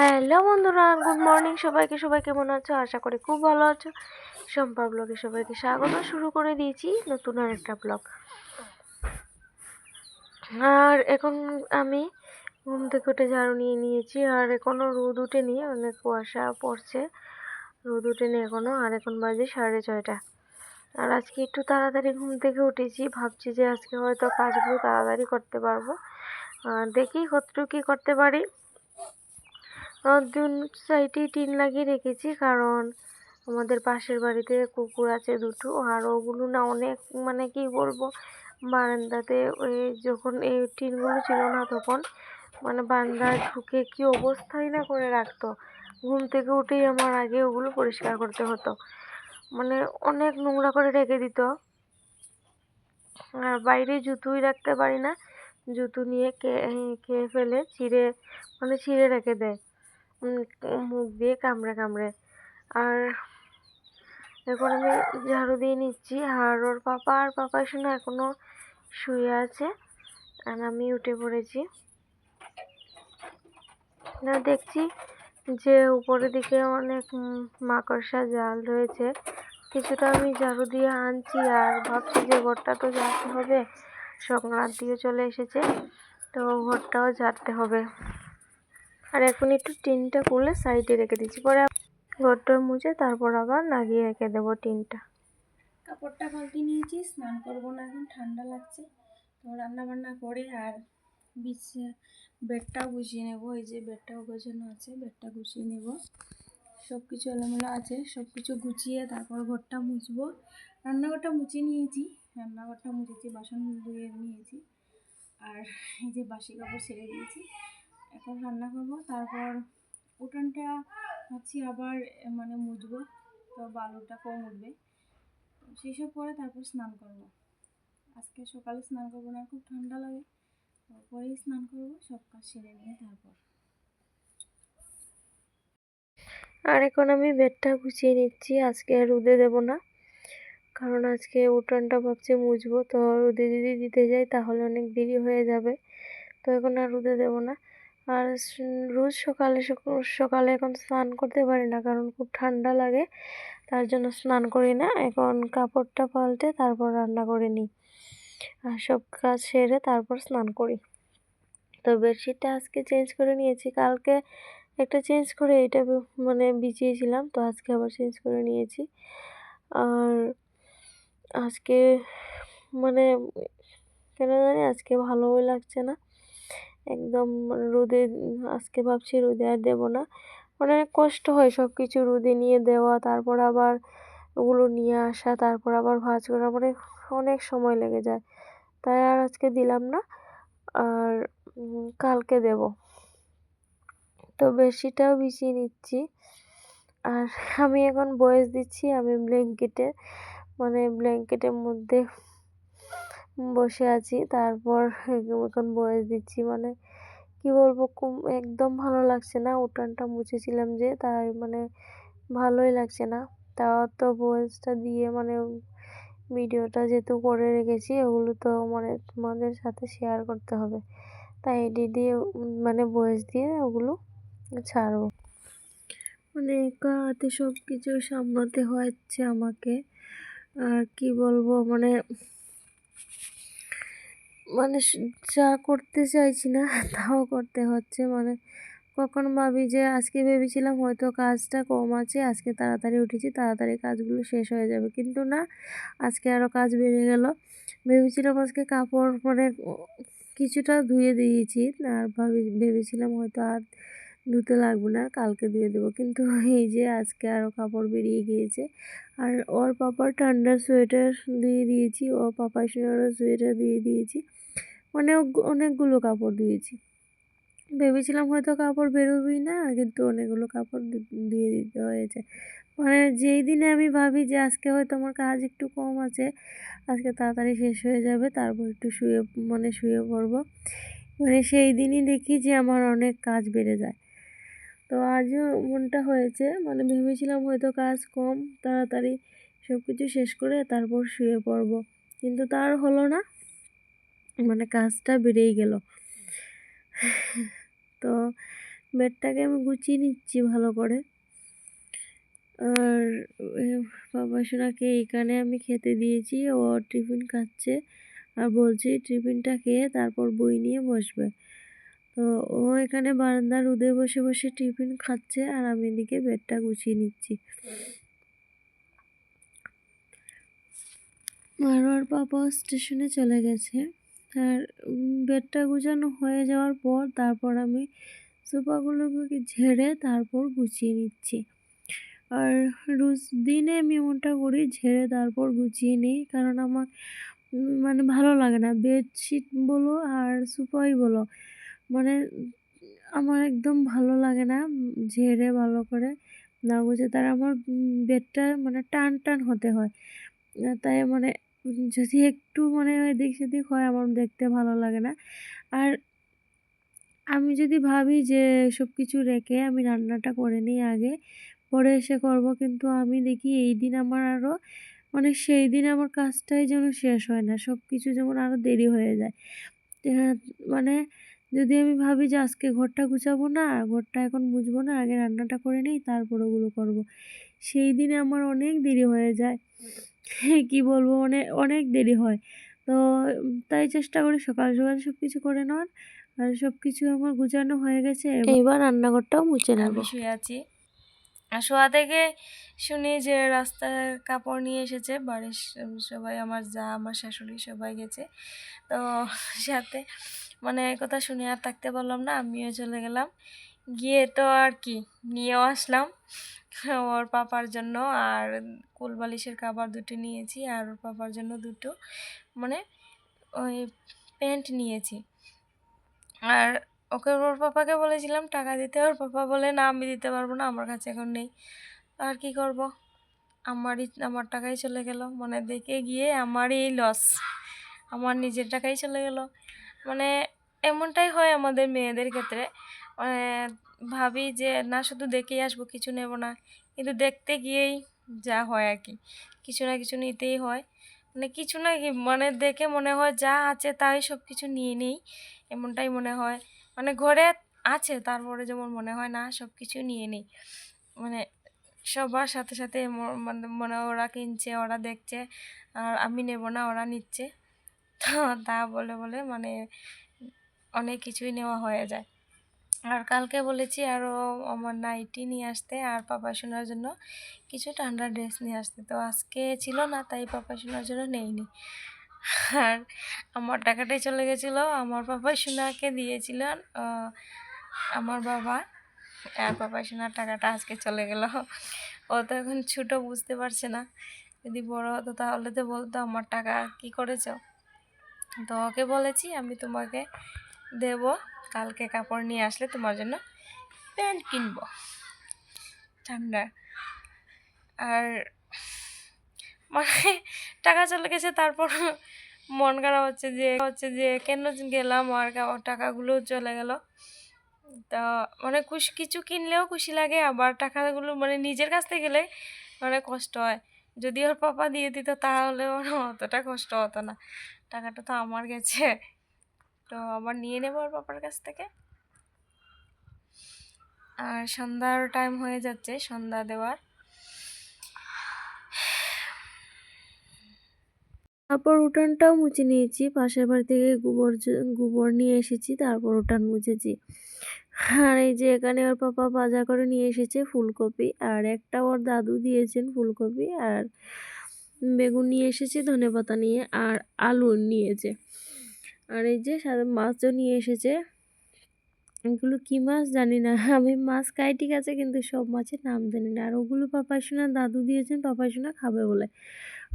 Hello বন্ধুরা, good morning সবাইকে। সবাই কেমন আছো? আশা করি খুব ভালো আছো। সম্পা ব্লগে সবাইকে স্বাগত। শুরু করে দিয়েছি নতুন আর একটা ব্লগ। আর এখন আমি ঘুম থেকে উঠে ঝাড়ু নিয়ে নিয়েছি, আর এখনও রোদ উঠেনি, অনেক কুয়াশা পড়ছে। রোদ উঠেনি এখনও আর এখন বাজে সাড়ে ছয়টা। আর আজকে একটু তাড়াতাড়ি ঘুম থেকে উঠেছি, ভাবছি যে আজকে হয়তো কাজগুলো তাড়াতাড়ি করতে পারব। দেখি কতটুকু কী করতে পারি। দু সাইডে টিন লাগিয়ে রেখেছি, কারণ আমাদের পাশের বাড়িতে কুকুর আছে দুটো, আর ওগুলো না অনেক মানে কি বলব, বারান্দাতে ওই যখন এই টিনগুলো ছিল না তখন মানে বারান্দায় ঢুকে কি অবস্থাই না করে রাখতো। ঘুম থেকে উঠেই আমার আগে ওগুলো পরিষ্কার করতে হতো। মানে অনেক নোংরা করে রেখে দিত। আর বাইরে জুতোই রাখতে পারি না। জুতো নিয়ে খেয়ে ফেলে, ছিঁড়ে মানে ছিঁড়ে রেখে দেয়। মুখ দিয়ে কামড়ে কামড়ে। আর এখন আমি ঝাড়ু দিয়ে নিচ্ছি। আর ওর পাপা, আর পাপা শোনা এখনও শুয়ে আছে। আর আমি উঠে পড়েছি। না, দেখছি যে উপরের দিকে অনেক মাকড়সা জাল রয়েছে। কিছুটা আমি ঝাড়ু দিয়ে আনছি। আর ভাবছি যে ঘরটা তো ঝাড়তে হবে। সংক্রান্তিও চলে এসেছে। তো ঘরটাও ঝাড়তে হবে। আর এখন একটু টিনটা খুলে সাইডে রেখে দিচ্ছি। পরে ঘরটা মুছে তারপর আবার লাগিয়ে রেখে দেবো টিনটা। কাপড়টা পাল্টে নিয়েছি, স্নান করব না এখন, ঠান্ডা লাগছে। তো রান্না বান্না করে আর বিছে বেডটাও গুছিয়ে নেব, এই যে বেডটাও গোছানো আছে, বেডটা গুছিয়ে নেব। সব কিছু এলোমেলো আছে সব কিছু গুছিয়ে তারপর ঘরটা মুছবো। রান্নাঘরটা মুছে নিয়েছি, রান্নাঘরটা মুছেছি, বাসন ধুয়ে নিয়েছি। আর এই যে বাসি কাপড় ছেড়ে দিয়েছি। এখন রান্না করব। তারপর উঠানটা ভাবছি আবার মানে মুজবো তো বালুটা কম উঠবে। সেই সব করে তারপর স্নান করব। আজকে সকালে স্নান করব না, খুব ঠান্ডা লাগে। তারপরেই স্নান করব, সব কাজ সেরে নিয়ে তারপর। আর এখন আমি বেডটা গুছিয়ে নিচ্ছি, আজকে আর রোদে দেব না। কারণ আজকে উঠানটা ভাবছি মুছবো, তো রোদে যদি দিতে যাই তাহলে অনেক দেরি হয়ে যাবে। তো এখন আর রোদে দেবো না। আর রোজ সকালে সকালে এখন স্নান করতে পারি না, কারণ খুব ঠান্ডা লাগে, তার জন্য স্নান করি না। এখন কাপড়টা পাল্টে তারপর রান্না করে নিই আর সব কাজ সেরে তারপর স্নান করি। তো বেডশিটটা আজকে চেঞ্জ করে নিয়েছি, কালকে একটা চেঞ্জ করে এটা মানে বিছিয়েছিলাম, তো আজকে আবার চেঞ্জ করে নিয়েছি। আর আজকে মানে কেন জানি আজকে ভালোই লাগছে না। একদম রোদে, আজকে ভাবছি রোদে আর দেবো না। মানে অনেক কষ্ট হয় সব কিছু রোদে নিয়ে দেওয়া, তারপর আবার ওগুলো নিয়ে আসা, তারপর আবার ভাজ করা মানে অনেক সময় লেগে যায়। তাই আর আজকে দিলাম না, আর কালকে দেব। তো বেশিটাও বিছিয়ে নিচ্ছি। আর আমি এখন বয়স দিচ্ছি, আমি ব্ল্যাঙ্কেটে মানে ব্ল্যাঙ্কেটের মধ্যে বসে আছি। তারপর এখন বয়স দিচ্ছি। মানে কি বলব একদম ভালো লাগছে না। উঠানটা মুছেছিলাম যে, তাই মানে ভালোই লাগছে না। তাও তো ভয়েসটা দিয়ে মানে ভিডিওটা যেহেতু করে রেখেছি ওগুলো তো মানে তোমাদের সাথে শেয়ার করতে হবে। তাই এডি দিয়ে মানে ভয়েস দিয়ে ওগুলো ছাড়বো। মানে একা হাতে সব কিছু সামলাতে হচ্ছে আমাকে। আর কি বলব মানে মানে যা করতে চাইছি না, তাও করতে হচ্ছে। মানে কখন ভাবি যে, আজকে ভেবেছিলাম হয়তো কাজটা কম আছে, আজকে তাড়াতাড়ি উঠেছি, তাড়াতাড়ি কাজগুলো শেষ হয়ে যাবে। কিন্তু না, আজকে আরও কাজ বেড়ে গেল। ভেবেছিলাম আজকে কাপড় মানে কিছুটা ধুয়ে দিয়েছি, আর ভাবি, ভেবেছিলাম হয়তো আর ধুতে লাগবে না, কালকে ধুয়ে দেবো। কিন্তু এই যে, আজকে আরও কাপড় বেরিয়ে গিয়েছে। আর ওর পাপার ঠান্ডার সোয়েটার দিয়ে দিয়েছি ও পাপার সোয়েটার দিয়ে দিয়েছি। অনেক অনেকগুলো কাপড় দিয়েছি। ভেবেছিলাম হয়তো কাপড় বেরোবেই না, কিন্তু অনেকগুলো কাপড় দিয়ে দিতে হয়েছে। মানে যেই দিনে আমি ভাবি যে আজকে হয়তো আমার কাজ একটু কম আছে, আজকে তাড়াতাড়ি শেষ হয়ে যাবে, তারপর একটু শুয়ে মানে শুয়ে পড়ব। মানে সেই দিনই দেখি যে আমার অনেক কাজ বেড়ে যায়। তো আজও মনটা হয়েছে মানে ভেবেছিলাম হয়তো কাজ কম, তাড়াতাড়ি সব কিছু শেষ করে তারপর শুয়ে পড়ব। কিন্তু তার হলো না। মানে কাজটা বেড়েই গেল। তো বেডটাকে আমি গুছিয়ে নিচ্ছি ভালো করে। আর বাবা সোনাকে এখানে আমি খেতে দিয়েছি, ও টিফিন খাচ্ছে। আর বলছি, টিফিনটা খেয়ে তারপর বই নিয়ে বসবে। তো ও এখানে বারান্দার রোদে বসে বসে টিফিন খাচ্ছে আর আমি এদিকে বেডটা গুছিয়ে নিচ্ছি। আর ওর বাবা স্টেশনে চলে গেছে। আর বেডটা গুছানো হয়ে যাওয়ার পর তারপর আমি সোফাগুলোকে ঝেড়ে তারপর গুছিয়ে নিচ্ছি। আর রোজ দিনে আমি এমনটা করি, ঝেড়ে তারপর গুছিয়ে নিই, কারণ আমার মানে ভালো লাগে না। বেডশিট বলো আর সোফাই বলো মানে আমার একদম ভালো লাগে না ঝেড়ে ভালো করে না গুছিয়ে তার আমার বেডটা মানে টান টান হতে হয়। তাই মানে যদি একটু মনে হয় এদিক সেদিক হয়, আমার দেখতে ভালো লাগে না। আর আমি যদি ভাবি যে সব কিছু রেখে আমি রান্নাটা করে নিই আগে, পরে এসে করব, কিন্তু আমি দেখি এই দিন আমার আরও মানে সেই দিন আমার কাজটাই যেন শেষ হয় না। সব কিছু যেমন আরও দেরি হয়ে যায়। মানে যদি আমি ভাবি যে আজকে ঘরটা গুছাবো না ঘরটা এখন মুছবো না আগে রান্নাটা করে নিই তারপর ওগুলো করব। সেই দিনে আমার অনেক দেরি হয়ে যায়। কি বলব মানে অনেক দেরি হয়। তো তাই চেষ্টা করি সকাল সকাল সব কিছু করে নেওয়ার। আর সব কিছু আমার গুছানো হয়ে গেছে এবার রান্নাঘরটাও মুছে নেব। আমি শুয়ে আছি। আর শোয়া থেকে শুনি যে রাস্তার কাপড় নিয়ে এসেছে বাড়ির সবাই আমার যা আমার শাশুড়ি সবাই গেছে। তো সাথে মানে কথা শুনে আর থাকতে পারলাম না, আমিও চলে গেলাম। গিয়ে তো আর কি, নিয়েও আসলাম। ওর পাপার জন্য আর কুলবালিশের কাবার দুটো নিয়েছি আর ওর পাপার জন্য দুটো মানে ওই প্যান্ট নিয়েছি। আর ওকে, ওর পাপাকে বলেছিলাম টাকা দিতে, ওর পাপা বলে, না, আমি দিতে পারব না, আমার কাছে এখন নেই। আর কি করব? আমারই, আমার টাকাই চলে গেল মানে দেখে গিয়ে আমারই লস আমার নিজের টাকাই চলে গেল। মানে এমনটাই হয় আমাদের মেয়েদের ক্ষেত্রে। মানে ভাবি যে, না, শুধু দেখেই আসব, কিছু নেব না। কিন্তু দেখতে গিয়েই যা হয় আর কি। কিছু না কিছু নিতেই হয়। মানে কিছু না কি মানে দেখে মনে হয় যা আছে তাই সব কিছু নিয়ে নেই, এমনটাই মনে হয়। মানে ঘরে আছে, তারপরে যেমন মনে হয়, না সব কিছু নিয়ে নেই। মানে সবার সাথে সাথে মানে মনে ওরা কিনছে, ওরা দেখছে, আর আমি নেব না, ওরা নিচ্ছে। তো তা বলে বলে মানে অনেক কিছুই নেওয়া হয়ে যায়। আর কালকে বলেছি আরও আমার নাইটি নিয়ে আসতে আর পাপা শোনার জন্য কিছু ঠান্ডা ড্রেস নিয়ে আসতে। তো আজকে ছিল না, তাই পাপা শোনার জন্য নেইনি। আর আমার টাকাটাই চলে গেছিল, আমার পাপা সোনাকে দিয়েছিলেন আমার বাবা। আর পাপা সোনার টাকাটা আজকে চলে গেল। ও তো এখন ছোটো, বুঝতে পারছে না। যদি বড় হতো তাহলে তো বলতো, আমার টাকা কি করেছ? তো ওকে বলেছি আমি তোমাকে দেব। কালকে কাপড় নিয়ে আসলে তোমার জন্য প্যান্ট কিনবো। ঠান্ডা। আর মানে টাকা চলে গেছে, তারপর মন খারাপ হচ্ছে যে হচ্ছে যে কেন গেলাম আর টাকাগুলো চলে গেল। তা মানে খুশ কিছু কিনলেও খুশি লাগে, আবার টাকাগুলো মানে নিজের কাছ থেকে গেলে মানে কষ্ট হয়। যদি ওর পাপা দিয়ে দিত, তাহলে ওর অতটা কষ্ট হতো না। টাকাটা তো আমার গেছে। তো আবার নিয়ে নেব ওর পাপার কাছ থেকে। আর সন্ধ্যার টাইম হয়ে যাচ্ছে সন্ধ্যা দেওয়ার। তারপর উঠানটাও মুছে নিয়েছি। পাশের বাড়ি থেকে গোবর গোবর নিয়ে এসেছি, তারপর উঠান মুছেছি। আর এই যে এখানে ওর পাপা বাজার করে নিয়ে এসেছে ফুলকপি, আর একটা ওর দাদু দিয়েছেন ফুলকপি, আর বেগুন নিয়ে এসেছে ধনেপাতা নিয়ে আর আলু নিয়েছে আর এই যে মাছও নিয়ে এসেছে। এগুলো কি মাছ জানি না, আমি মাছ খাই ঠিক আছে, কিন্তু সব মাছের নাম জানি না। আর ওগুলো পাপাই সোনা দাদু দিয়েছেন পাপাই সোনা খাবে বলে।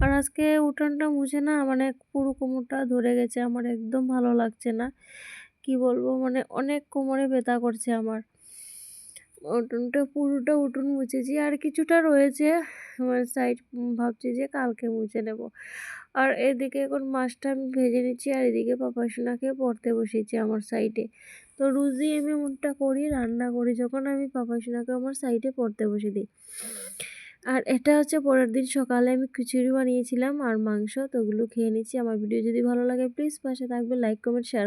আর আজকে উঠানটা মুছে না মানে পুরো কোমরটা ধরে গেছে, আমার একদম ভালো লাগছে না। কি বলব মানে অনেক কোমরে ব্যথা করছে আমার। উঠোনটা পুরোটা উঠোন মুছেছি আর কিছুটা রয়েছে আমার সাইড ভাবছি যে কালকে মুছে নেব। আর এদিকে এখন মাছটা আমি ভেজে নিচ্ছি আর এদিকে পাপা সোনাকে পড়তে বসেছি আমার সাইডে তো রুজি আমি এমনটা করি, রান্না করি যখন আমি পাপা সোনাকে আমার সাইডে পড়তে বসে দিই। আর এটা হচ্ছে পরের দিন সকালে আমি খিচুড়ি বানিয়েছিলাম আর মাংস, তো ওগুলো খেয়ে নিচ্ছি। আমার ভিডিও যদি ভালো লাগে প্লিজ পাশে থাকবে লাইক কমেন্ট শেয়ার